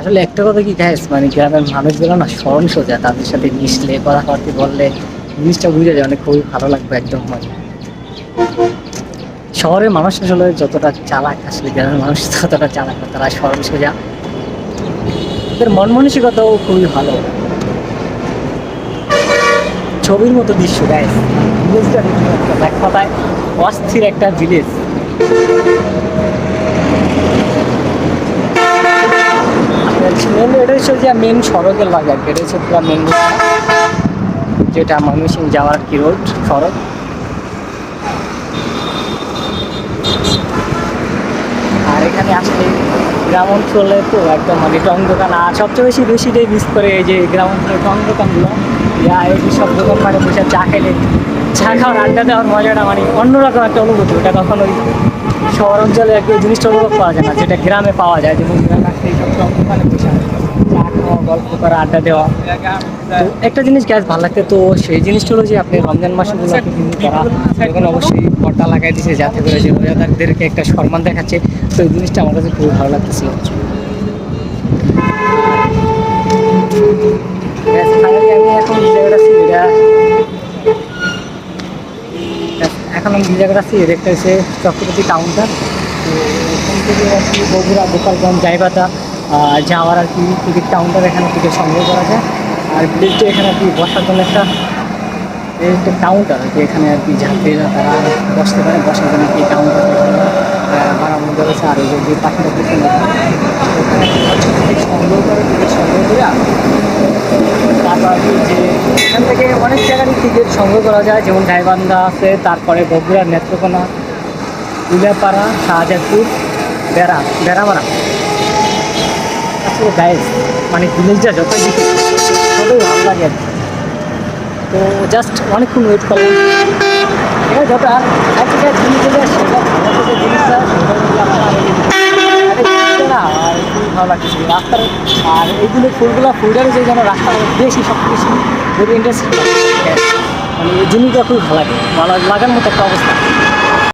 আসলে একটা কথা কি গ্যাস মানে গ্রামের মানুষগুলো না স্মরণ সোজা, তাদের সাথে মিশলে, কথাবার্তা বললে, জিনিসটা বুঝে যায়, অনেক খুবই ভালো লাগবে একদম মানে শহরের মানুষ আসলে যতটা চালাক, আসলে গ্রামের মানুষ ততটা চালাক তারা স্মরণ সোজা। ওদের মন মানসিকতাও খুবই ভালো। ছবির মতো দৃশ্য গ্যাস ভিলেজটা কথায় অস্থির একটা ভিলেজ মেন এটা হচ্ছে যে মেন সড়কের লাগে আর এটা হচ্ছে পুরো মেন যেটা ময়মনসিং যাওয়ার কি রোড সড়ক। আর এখানে আসলে গ্রাম অঞ্চলে তো একদম মানে টং দোকান আর সবচেয়ে বেশি বেশিটাই মিস করে এই যে গ্রাম অঞ্চলের টং দোকানগুলো এই সব দোকান মানে বসে চা খেলে, চা খাওয়ার আড্ডা দেওয়ার মজাটা মানে অন্যরকম একটা অনুভূতি, ওটা কখনো ওই শহর অঞ্চলে একটা জিনিসটা অনুভব পাওয়া যায় না, যেটা গ্রামে পাওয়া যায়, যেমন গল্প করা, আড্ডা দেওয়া। একটা জিনিস গ্যাস ভালো লাগতে তো সেই জিনিসটা হলো যে আপনি রমজান মাসে করা এখন অবশ্যই পর্দা লাগাই দিছে, যাতে করে যে রোজাদারদেরকে একটা সম্মান দেখাচ্ছে। তো এই জিনিসটা আমার কাছে খুবই ভালো লাগতেছিল এখন যে জায়গাটা আছি এটা একটা হচ্ছে চক্রবর্তী কাউন্টার তো এখান থেকে আর কি বগুড়া গোপালগঞ্জ আহ, যাওয়ার আর কি টিকিট কাউন্টার এখানে টিকিট সংগ্রহ করা যায়। আর ব্রিজটা এখানে আর কি বসার জন্য একটা কাউন্টার আর কি এখানে আর কি যাত্রীরা তারা বসতে পারে বসার জন্য কি কাউন্টার বানানো রয়েছে আর ওই যে পাখিটা পিছনে সংগ্রহ করে সংগ্রহ করে অনেক জায়গারই টিকিট সংগ্রহ করা যায়, যেমন গাইবান্ধা আছে, তারপরে বগুড়া নেত্রকোনা উলিয়াপাড়া শাহজাদপুর, বেড়া বেড়ামারা আসলে গাইজ মানে যতই দেখি, ততই ভালো লাগে তো জাস্ট অনেকক্ষণ ওয়েট করলাম। ঠিক আছে যত আর জিনিস সেটা জিনিসটা সেটা যদি আপনারা আগে দিতে- আরে জিনিসটা না আর খুবই ভালো লাগতেছে রাস্তার আর এইগুলো ফুলগুলো ফুলটারে যে যেন রাস্তার বেশি সব কিছু খুবই ইন্টারেস্টিং মানে এই জিনিসটা খুবই ভালো লাগে। ভালো লাগার মতো একটা অবস্থা।